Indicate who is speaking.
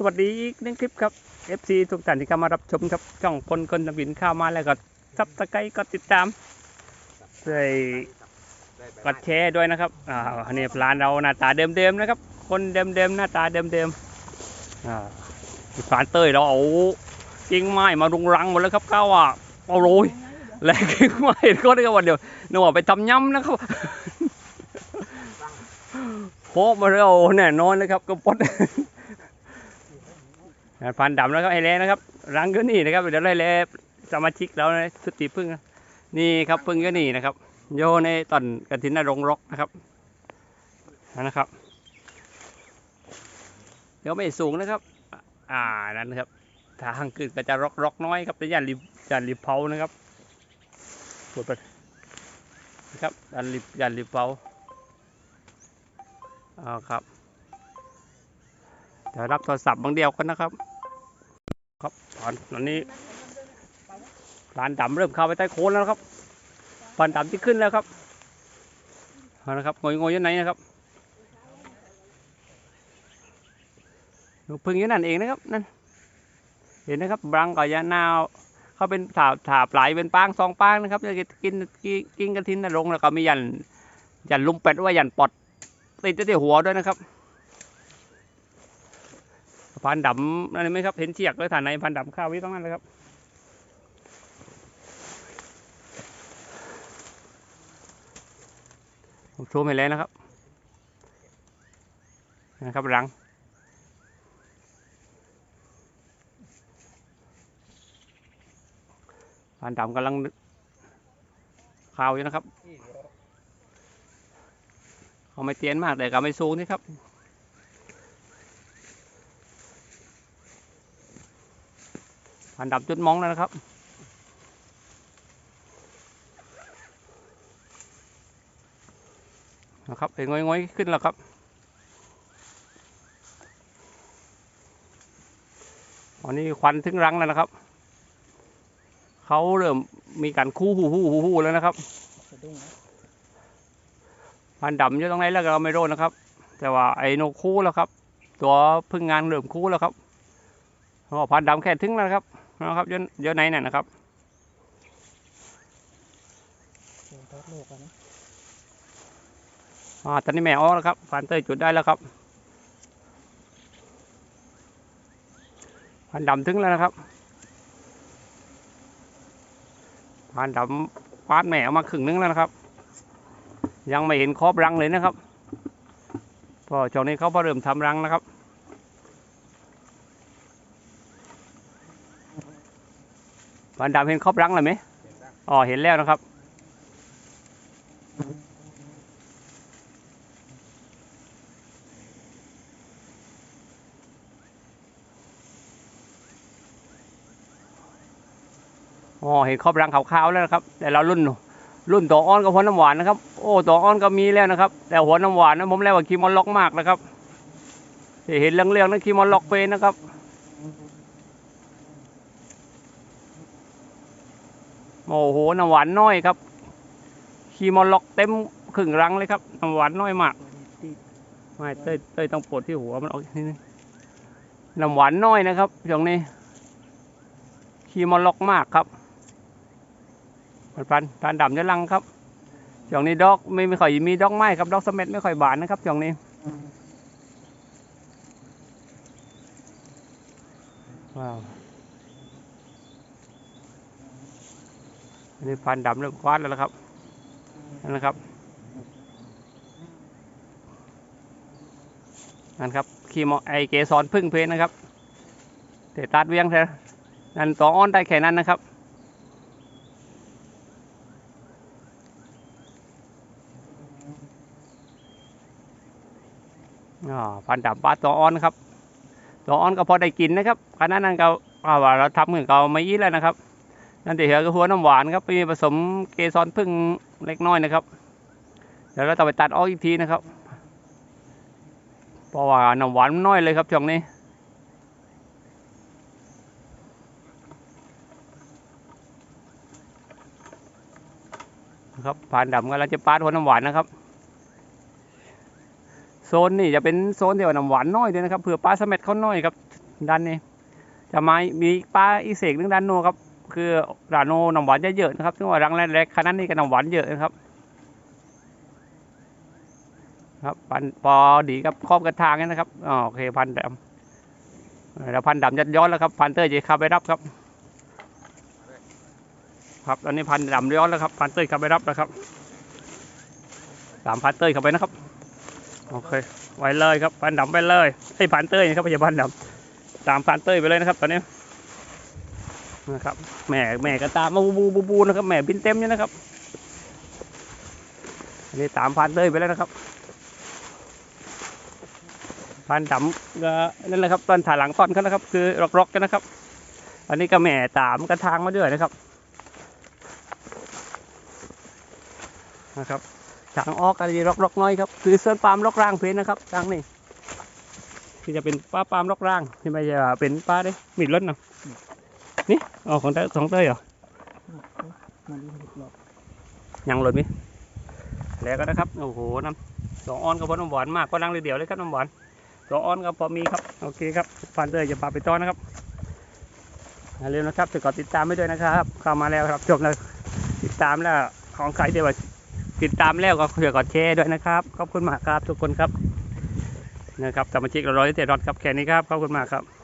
Speaker 1: สวัสดีอีกหนึ่งคลิปครับ FC ทุกท่านที่เข้ามารับชมครับช่องพลคนทำบินข้าวมาแล้วก็ซับสไครต์ก็ติดตามช่วยกดแชร์ด้วยนะครับอ่าอันนี้ร้านเราหน้าตาเดิมๆนะครับ คนเดิมๆหน้าตาเดิมๆอ่าร้านเต้ยเราเอากิ่งไม้มารุงรังหมดแล้วครับข้าวอะเอาโรยแหลกกิ่งไม้ก็ได้กันวันเดียวนึกว่าไปทำย้ำนะครับโคบมาแล้วแน่นอนเลยครับกระปด พันดำแล้วครับไอ้เล่นะครับ รังก็นี่นะครับเดี๋ยวไล่เล่สมาชิกแล้วนะชุติพึ่งนี่ครับพึ่งก็นี่นะครับ โยในตอนกระถินนรงรกนะครับนั่นนะครับ เดี๋ยวไม่สูงนะครับ อ่านั่นนะครับทางขึ้นก็จะรกรกน้อยครับแต่ยันริบยันริบเผานะครับปวดไปนะครับยันริบยันริบเผาเอาครับ เดี๋ยวรับโทรศัพท์บางเดียวกันนะครับ ครับตอนตอนนี้ลานดำเริ่มเข้าไปใต้โคนแล้วนะครับพันดำที่ขึ้นแล้วครับเอาละครับงอยงอยยู่ไหนนะครับลูกพึ่งยู่นั่นเองนะครับนั่นเห็นนะครับบรังกับยานาวเขาเป็นถาถาปลายเป็นปางสองปางนะครับจะกินกินกินกระทินนรงแล้วก็มียันยันลุมเป็ดว่ายันปอดติดที่หัวด้วยนะครับ พันดำนั่นเห็นไหมครับ เห็นเชียกเลยฐานในพันดำข้าวไว้ตรงนั้นเลยครับผมโชว์ไปแล้วนะครับ นะครับรังพันดำกำลังข้าวอยู่นะครับ เขาไม่เตียนมากแต่ก็ไม่สูงนี่ครับ พันดับจุดมองแล้วนะครับ นะครับเป็นง่อยๆขึ้นแล้วครับอันนี้ควันถึงรังแล้วนะครับ เขาเริ่มมีการคู่หูหูหูหูแล้วนะครับพันดำอยู่ตรงไหนแล้วก็ไม่รู้นะครับ แต่ว่าไอ้นกคู่แล้วครับ ตัวพึ่งงานเริ่มคู่แล้วครับอ๋อพันดำแค่ถึงแล้วนะครับ นะครับเยอะเยอะไหนเนี่ยนะครับ
Speaker 2: ทอดโลกอะนะ
Speaker 1: อ่าตอนนี้แม่ออกแล้วครับพันเตยจุดได้แล้วครับพันดำถึงแล้วนะครับพันดำปาดแม่ออกมาครึ่งนึงแล้วนะครับ ยังไม่เห็นครอบรังเลยนะครับเพอช่วงนี้เขาพอเริ่มทำรังนะครับ พันดำเห็นครอบรังเลยไหมอ๋อ เห็นแล้วนะครับ อ๋อ เห็นครอบรังขาวๆแล้วนะครับ แต่เรารุ่นรุ่นตัวอ้อนกับหัวน้ำหวานนะครับ โอ้ตัวอ้อนก็มีแล้วนะครับ แต่หัวน้ำหวานนะผมเรียกว่าคีมอนล็อกมากนะครับเห็นเรื่องๆนั้นคีมอนล็อกเป็นนะครับ โอ้โหน้ำหวานน้อยครับคีมอนล็อกเต็มครึ่งรังเลยครับน้ำหวานน้อยมากไม่เต้ยเต้ยต้องปลดที่หัวมันออกนิดนึงน้ำหวานน้อยนะครับช่วงนี้คีมอนล็อกมากครับปันปันทานดำจะลังครับช่วงนี้ดอกไม่ไม่ค่อยมีดอกไม้ครับดอกสะเม็ดไม่ค่อยบานนะครับช่วงนี้ว้าว นนี้พันดำเริ่มคว้าแล้วนะครับนั่นนะครับนั่นครับคีโมไอเกสรพึ่งเพนนะครับเตะตัดเวียงเถอะนั่นตัวอ้อนได้แค่นั้นนะครับอ๋อพันดับปลาตัวอ้อนครับตัวอ้อนก็พอได้กินนะครับขณะนั้นก็อ่าว่าเราทำเหมือนเราไม่ยี่แล้วนะครับ นั่นเดี๋ยวก็หัวน้ำหวานครับมีผสมเกสรพึ่งเล็กน้อยนะครับ เดี๋ยวเราต้อไปตัดออกอีกทีนะครับ เพราะว่าน้ำหวานน้อยเลยครับช่วงนี้ครับผ่านดำก็เราจะปาดหัวน้ำหวานนะครับ โซนนี่จะเป็นโซนที่ว่าน้ำหวานน้อยด้วยนะครับเผื่อปลาสเม็ดเขาน้อยครับด้านนี้ จะมามีปลาอีเสกหนึ่งด้านโน้นครับ คือราโนน้ำหวานเยอะนะครับซึ่งว่ารังแรกๆขนาดนี้ก็น้ำหวานเยอะนะครับ ครับพันธุ์พอดีกับครอบกระทางนี่นะครับอ๋อโอเคพันดำแล้วพันดำยัดย้อนแล้วครับพันเตอร์จะขับไปรับครับ ครับตอนนี้พันดำย้อนแล้วครับพันเตอร์ขับไปรับแล้วครับสามพันเตอร์เข้าไปนะครับโอเคไว้เลยครับพันดำไปเลยไอ้พันเตอร์นะครับพันธุ์ดำตามพันเตอร์ไปเลยนะครับตอนนี้ นะครับแม่แม่ก็ตามมาบูบูบูบูนะครับแม่บินเต็มเนี่ยนะครับอันนี้ตามพันเต้ยไปแล้วนะครับพันดำก็นั่นแหละครับตอนถ่ายหลังตอนเขานะครับ คือรอกๆกันนะครับ อันนี้ก็แม่ตามกระทางมาด้วยนะครับนะครับทางออกอะไรรอกๆน้อยครับคือส่วนปาล์มรอกร่างเพนนะครับทางนี้ที่จะเป็นป้าปาล์มรอกร่างที่ไม่ใช่เป็นป้าได้มีดรถเนาะ อ๋อของเต้ยของเต้ยเหรอ
Speaker 2: มาดูหลุดหลอก
Speaker 1: ยังหล่นมิแล้วก็นะครับ โอ้โห น้ำสองออนกับพอน้ำหวานมากก็นั่งเดียวเลยครับน้ำหวานสองออนกับพอมีครับ โอเคครับฟันเตยจะพาไปต้อนนะครับอย่าลืมนะครับติดกดติดตามไว้ด้วยนะครับ เข้ามาแล้วครับชมแล้วติดตามแล้วของใครเดี๋ยวติดตามแล้วก็เผื่อกดแชร์ด้วยนะครับ ขอบคุณมากครับทุกคนครับนะครับสมาชิกเราร้อยเจ็ดรอดครับแค่นี้ครับ ขอบคุณมากครับ